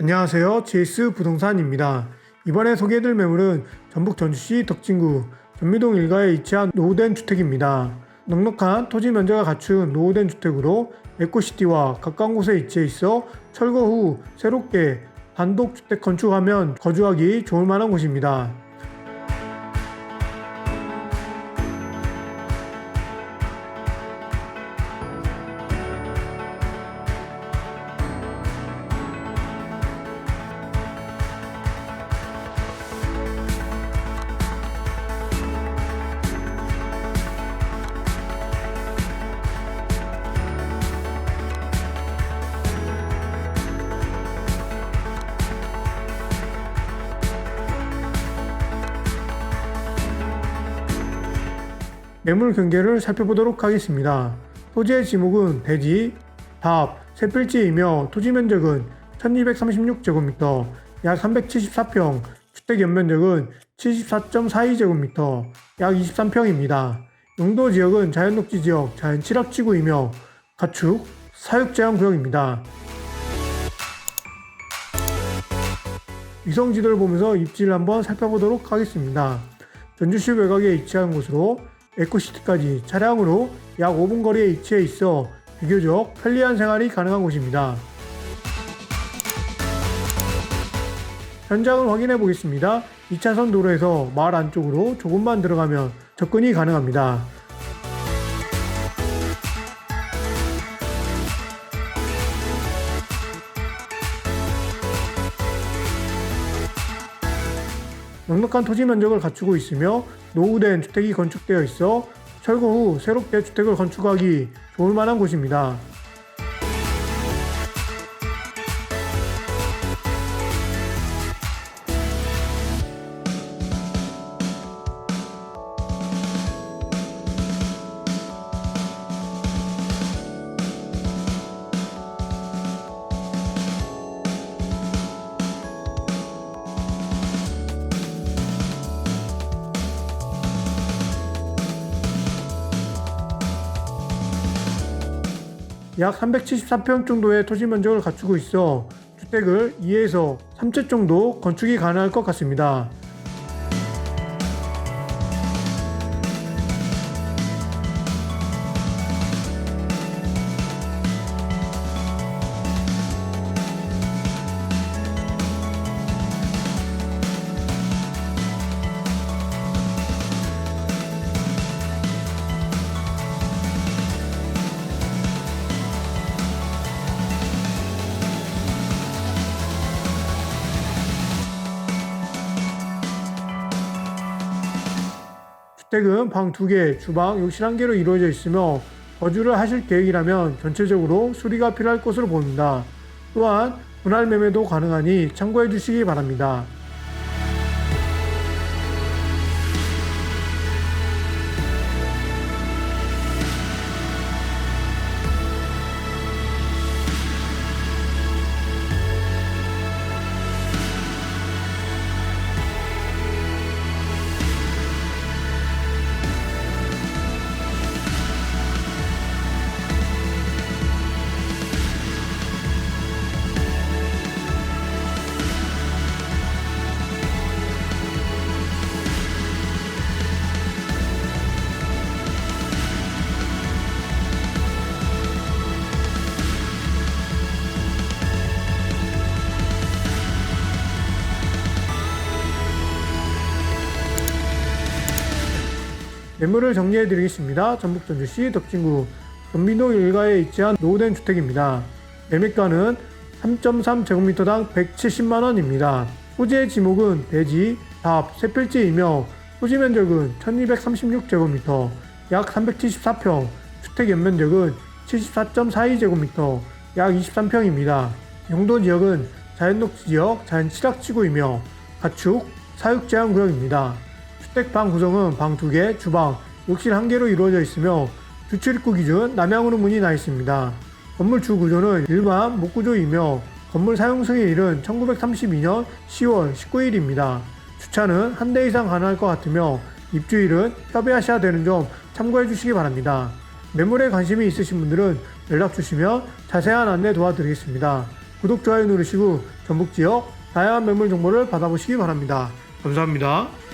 안녕하세요. GS 부동산입니다. 이번에 소개해드릴 매물은 전북 전주시 덕진구 전미동 일가에 위치한 노후된 주택입니다. 넉넉한 토지 면적을 갖춘 노후된 주택으로 에코시티와 가까운 곳에 위치해 있어 철거 후 새롭게 단독 주택 건축하면 거주하기 좋을 만한 곳입니다. 매물 경계를 살펴보도록 하겠습니다. 토지의 지목은 대지, 답, 세필지이며 토지 면적은 1236제곱미터, 약 374평, 주택 연면적은 74.42제곱미터, 약 23평입니다. 용도 지역은 자연 녹지 지역, 자연 칠합 지구이며 가축, 사육 제한 구역입니다. 위성 지도를 보면서 입지를 한번 살펴보도록 하겠습니다. 전주시 외곽에 위치한 곳으로 에코시티까지 차량으로 약 5분 거리에 위치해 있어 비교적 편리한 생활이 가능한 곳입니다. 현장을 확인해 보겠습니다. 2차선 도로에서 마을 안쪽으로 조금만 들어가면 접근이 가능합니다. 넉넉한 토지 면적을 갖추고 있으며 노후된 주택이 건축되어 있어 철거 후 새롭게 주택을 건축하기 좋을 만한 곳입니다. 약 374평 정도의 토지 면적을 갖추고 있어 주택을 2에서 3채 정도 건축이 가능할 것 같습니다. 주택은 방 2개, 주방, 욕실 1개로 이루어져 있으며 거주를 하실 계획이라면 전체적으로 수리가 필요할 것으로 보입니다. 또한 분할 매매도 가능하니 참고해 주시기 바랍니다. 매물을 정리해 드리겠습니다. 전북 전주시 덕진구 전민동 일가에 위치한 노후된 주택입니다. 매매가는 3.3제곱미터당 170만 원입니다. 토지의 지목은 대지, 답, 세필지이며 토지 면적은 1236제곱미터, 약 374평, 주택 연면적은 74.42제곱미터, 약 23평입니다. 용도 지역은 자연녹지 지역, 자연 칠학지구이며 가축, 사육 제한 구역입니다. 주택 방 구성은 방 2개, 주방, 욕실 1개로 이루어져 있으며 주출입구 기준 남향으로 문이 나 있습니다. 건물 주 구조는 일반 목구조이며 건물 사용 승인일은 1932년 10월 19일입니다. 주차는 한 대 이상 가능할 것 같으며 입주일은 협의하셔야 되는 점 참고해 주시기 바랍니다. 매물에 관심이 있으신 분들은 연락 주시면 자세한 안내 도와드리겠습니다. 구독, 좋아요 누르시고 전북 지역 다양한 매물 정보를 받아보시기 바랍니다. 감사합니다.